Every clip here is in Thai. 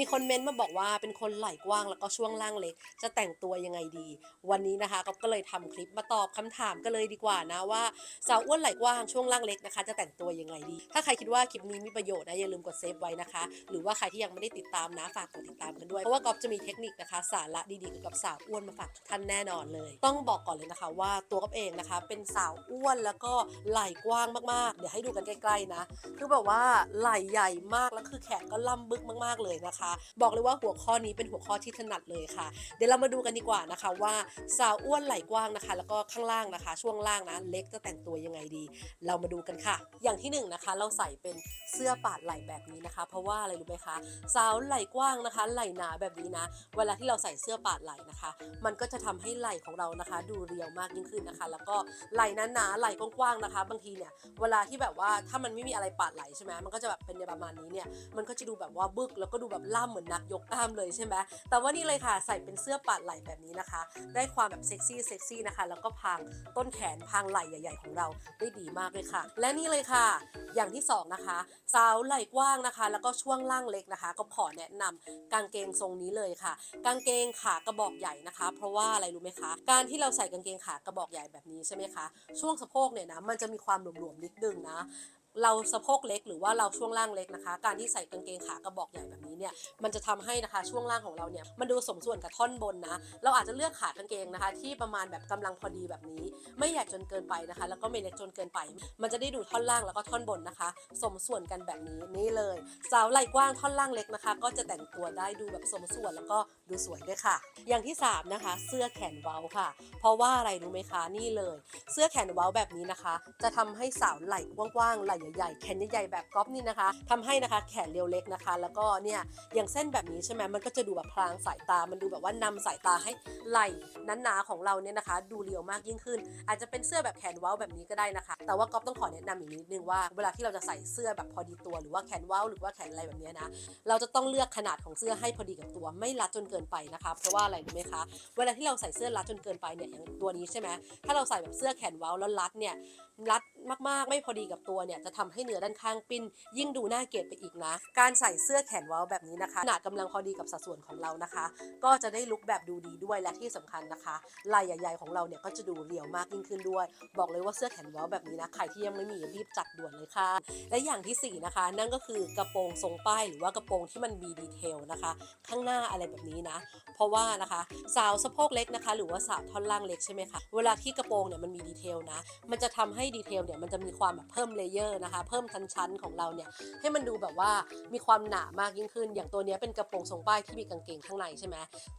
มีคนเมนต์มาบอกว่าเป็นคนไหล่กว้างแล้วก็ช่วงล่างเล็ก จะแต่งตัวยังไงดี วันนี้นะคะก็ก็เลยทำคลิปมาตอบคำถามกันเลยดีกว่านะว่าสาวอ้วนไหล่กว้างช่วงล่างเล็กนะคะ จะแต่งตัวยังไงดี ถ้าใครคิดว่าคลิปนี้มีประโยชน์นะอย่าลืมกดเซฟไว้นะคะ หรือว่าใครที่ยังไม่ได้ติดตามนะฝากกดติดตามกันด้วยเพราะว่าก๊อฟจะมีเทคนิคนะคะ สาระดีๆเกี่ยวกับสาวอ้วนมาฝากทุกท่านแน่นอนเลย ต้องบอกก่อนเลยนะคะ ว่าตัวก๊อฟเองนะคะ เป็นสาวอ้วนแล้วก็ไหล่กว้างมากๆเดี๋ยวให้ดูกันใกล้ๆนะคือแบบว่าไหล่ใหญ่มากแล้วคือแขนก็ล่ำบึกมาก ๆเลยนะคะบอกเลยว่าหัวข้อนี้เป็นหัวข้อที่ถนัดเลยค่ะ เดี๋ยวเรามาดูกันดีกว่านะคะว่าสาวอ้วนไหล่กว้างนะคะ แล้วก็ข้างล่างนะคะ ช่วงล่างนะเล็กจะแต่งตัวยังไงดี เรามาดูกันค่ะ อย่างที่หนึ่งนะคะเราใส่เป็นเสื้อปาดไหล่แบบนี้นะคะ เพราะว่าอะไรรู้ไหมคะสาวไหล่กว้างนะคะ ไหล่หนาแบบนี้นะ เวลาที่เราใส่เสื้อปาดไหล่นะคะ มันก็จะทำให้ไหล่ของเรานะคะ ดูเรียวมากยิ่งขึ้นนะคะ แล้วก็ไหล่หนาไหล่กว้างๆนะคะ บางทีเนี่ยเวลาที่แบบว่าถ้ามันไม่มีอะไรปาดไหลใช่ไหมมันก็จะแบบเป็นในประมาณนี้เนี่ยมันก็จะดูแบบว่าบึกแล้วก็ดูแบบล่ำเหมือนนักยกกล้ามเลยใช่ไหมแต่ว่านี่เลยค่ะใส่เป็นเสื้อปาดไหล่แบบนี้นะคะ ได้ความแบบเซ็กซี่เซ็กซี่นะคะ แล้วก็พางต้นแขนพางไหล่ใหญ่ ๆ ของเราได้ดีมากเลยค่ะ และนี่เลยค่ะ อย่างที่สองนะคะ สาวไหล่กว้างนะคะ แล้วก็ช่วงล่างเล็กนะคะ ก็ขอแนะนำกางเกงทรงนี้เลยค่ะ กางเกงขากระบอกใหญ่นะคะ เพราะว่าอะไรรู้ไหมคะ การที่เราใส่กางเกงขากระบอกใหญ่แบบนี้ใช่ไหมคะ ช่วงสะโพกเนี่ยนะ มันจะมีความหลวมๆนิดนึงนะเราสะโพกเล็กหรือว่าเราช่วงล่างเล็กนะคะ การที่ใส่กางเกงขากระบอกใหญ่แบบนี้ เนี่ยมันจะทำให้นะคะช่วงล่างของเราเนี่ยมันดูสมส่วนกับท่อนบนนะ เราอาจจะเลือกขากางเกงนะคะ ที่ประมาณแบบกำลังพอดีแบบนี้ ไม่ใหญ่จนเกินไปนะคะ แล้วก็ไม่เล็กจนเกินไป มันจะได้ดูท่อนล่างแล้วก็ท่อนบนนะคะ สมส่วนกันแบบนี้นี่เลยสาวไหล่กว้างท่อนล่างเล็กนะคะ ก็จะแต่งตัวได้ดูแบบสมส่วนแล้วก็ดูสวยด้วยค่ะ อย่างที่สามนะคะ เสื้อแขนเว้าค่ะ เพราะว่าอะไรรู้ไหมคะนี่เลย เสื้อแขนเว้าแบบนี้นะคะ จะทำให้สาวไหล่กว้างๆไหล่ใหญ่ๆแขนใหญ่ๆแบบก๊อฟนี่นะคะทำให้นะคะแขนเรียวเล็กนะคะ แล้วก็เนี่ยอย่างเส้นแบบนี้ใช่ไหมมันก็จะดูแบบพลางสายตา มันดูแบบว่านำสายตาให้ไหล่นั้นหนาของเราเนี่ยนะคะ ดูเรียวมากยิ่งขึ้น อาจจะเป็นเสื้อแบบแขนเว้าแบบนี้ก็ได้นะคะ แต่ว่าก๊อฟต้องขอแนะนำอย่างนี้นิดนึงว่าเวลาที่เราจะใส่เสื้อแบบพอดีตัวหรือว่าแขนเว้าหรือว่าแขนอะไรแบบนี้นะ เราจะต้องเลือกขนาดของเสื้อให้พอดีกับตัว ไม่รัดจนเกินไปนะคะ เพราะว่าอะไรรู้ไหมคะ เวลาที่เราใส่เสื้อรัดจนเกินไปเนี่ยอย่างตัวนี้ใช่ไหมถ้าเราใส่แบบเสื้อแขนเว้าแล้วรัดเนี่ยรัด มากๆ ไม่พอดีกับตัวเนี่ย จะทำให้เนื้อด้านข้างปิ้น ยิ่งดูน่าเกลียดไปอีกนะ การใส่เสื้อแขนว้าแบบนี้นะคะขนาดกำลังพอดีกับสัดส่วนของเรานะคะ ก็จะได้ลุคแบบดูดีด้วยและที่สำคัญนะคะไหล่ใหญ่ ๆของเราเนี่ยก็จะดูเรียวมากยิ่งขึ้นด้วย บอกเลยว่าเสื้อแขนว้าแบบนี้นะใครที่ยังไม่มีรีบจัดด่วนเลยค่ะ และอย่างที่สี่นะคะ นั่นก็คือกระโปรงทรงป้ายหรือว่ากระโปรงที่มันมีดีเทลนะคะ ข้างหน้าอะไรแบบนี้นะ เพราะว่านะคะสาวสะโพกเล็กนะคะ หรือว่าสาวท่อนล่างเล็กใช่ไหมคะเวลาที่กระโปรงเนี่ยมันมีดีเทลนะ มันจะทำให้ดีเทลเนี่ยมันจะมีความแบบเพิ่มเลเยอร์นะคะเพิ่มชั้นๆของเราเนี่ยให้มันดูแบบว่ามีความหนามากยิ่งขึ้น อย่างตัวนี้เป็นกระโปรงทรงป้ายที่มีกางเกงข้างในใช่ไหม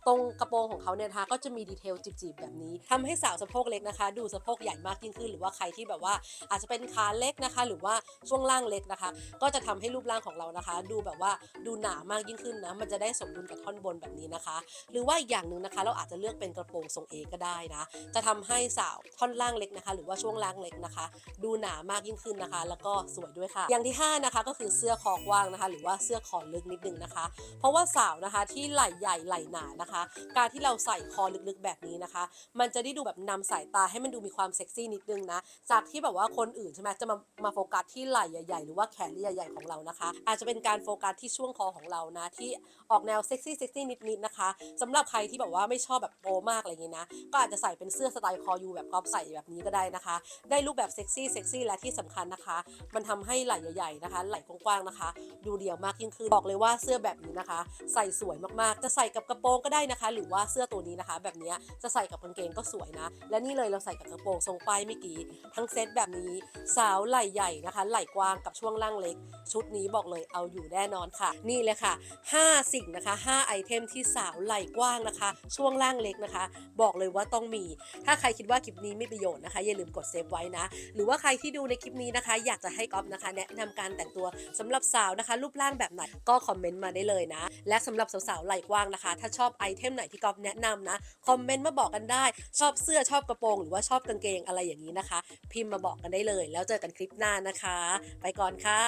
ตรงกระโปรงของเขาเนี่ยนะคะก็จะมีดีเทลจีบๆแบบนี้ทำให้สาวสะโพกเล็กนะคะ ดูสะโพกใหญ่มากยิ่งขึ้น หรือว่าใครที่แบบว่าอาจจะเป็นขาเล็กนะคะ หรือว่าช่วงล่างเล็กนะคะ ก็จะทำให้รูปร่างของเรานะคะ ดูแบบว่าดูหนามากยิ่งขึ้นนะมันจะได้สมดุลกับท่อนบนแบบนี้นะคะ หรือว่าอีกอย่างหนึ่งนะคะ เราอาจจะเลือกเป็นกระโปรงทรงเอก็ได้นะ จะทำให้สาวท่อนล่างเล็กนะคะ หรือว่าช่วงล่างเล็กนะคะดูหนามากยิ่งขึ้นนะคะ แล้วก็สวยด้วยค่ะ อย่างที่ห้านะคะก็คือเสื้อคอกว้างนะคะ หรือว่าเสื้อคอลึกนิดนึงนะคะ เพราะว่าสาวนะคะที่ไหล่ใหญ่ไหล่หนานะคะ การที่เราใส่คอลึกๆแบบนี้นะคะ มันจะได้ดูแบบนำสายตาให้มันดูมีความเซ็กซี่นิดนึงนะจากที่แบบว่าคนอื่นใช่ไหมจะมามาโฟกัสที่ไหล่ใหญ่ๆ หรือว่าแขนใหญ่ๆของเรานะคะ อาจจะเป็นการโฟกัสที่ช่วงคอของเรานะที่ออกแนวเซ็กซี่เซ็กซี่นิดๆนะคะสำหรับใครที่แบบว่าไม่ชอบแบบโปมากอะไรอย่างงี้นะก็อาจจะใส่เป็นเสื้อสไตล์คอยูแบบกอฟใส่แบบนี้ก็ได้นะคะ ได้รูปแบบเซ็กซี่เซ็กซี่และที่สำคัญนะคะ มันทำให้ไหล่ใหญ่ๆนะคะ ไหล่กว้างๆนะคะ ดูเดี่ยวมากยิ่งขึ้นบอกเลยว่าเสื้อแบบนี้นะคะ ใส่สวยมากๆ จะใส่กับกระโปรงก็ได้นะคะ หรือว่าเสื้อตัวนี้นะคะ แบบนี้จะใส่กับกางเกงก็สวยนะ และนี่เลยเราใส่กับกระโปรงทรงป้ายเมื่อกี้ทั้งเซตแบบนี้สาวไหล่ใหญ่นะคะ ไหล่กว้างกับช่วงล่างเล็ก ชุดนี้บอกเลยเอาอยู่แน่นอนค่ะ นี่เลยค่ะ 5 สิ่งนะคะ 5 ไอเทมที่สาวไหล่กว้างนะคะ ช่วงล่างเล็กนะคะ บอกเลยว่าต้องมี ถ้าใครคิดว่าคลิปนี้ไม่ประโยชน์นะคะอย่าลืมกดเซฟไว้นะ หรือว่าใครที่ดูในคลิปนี้นะคะ อยากจะให้ก๊อฟนะคะ แนะนำการแต่งตัวสำหรับสาวนะคะ รูปร่างแบบไหนก็คอมเมนต์มาได้เลยนะ และสำหรับสาวๆไหล่กว้างนะคะ ถ้าชอบไอเทมไหนที่ก๊อฟแนะนำนะคอมเมนต์มาบอกกันได้ ชอบเสื้อชอบกระโปรงหรือว่าชอบกางเกงอะไรอย่างนี้นะคะ พิมพ์มาบอกกันได้เลย แล้วเจอกันคลิปหน้านะคะ ไปก่อนค่ะ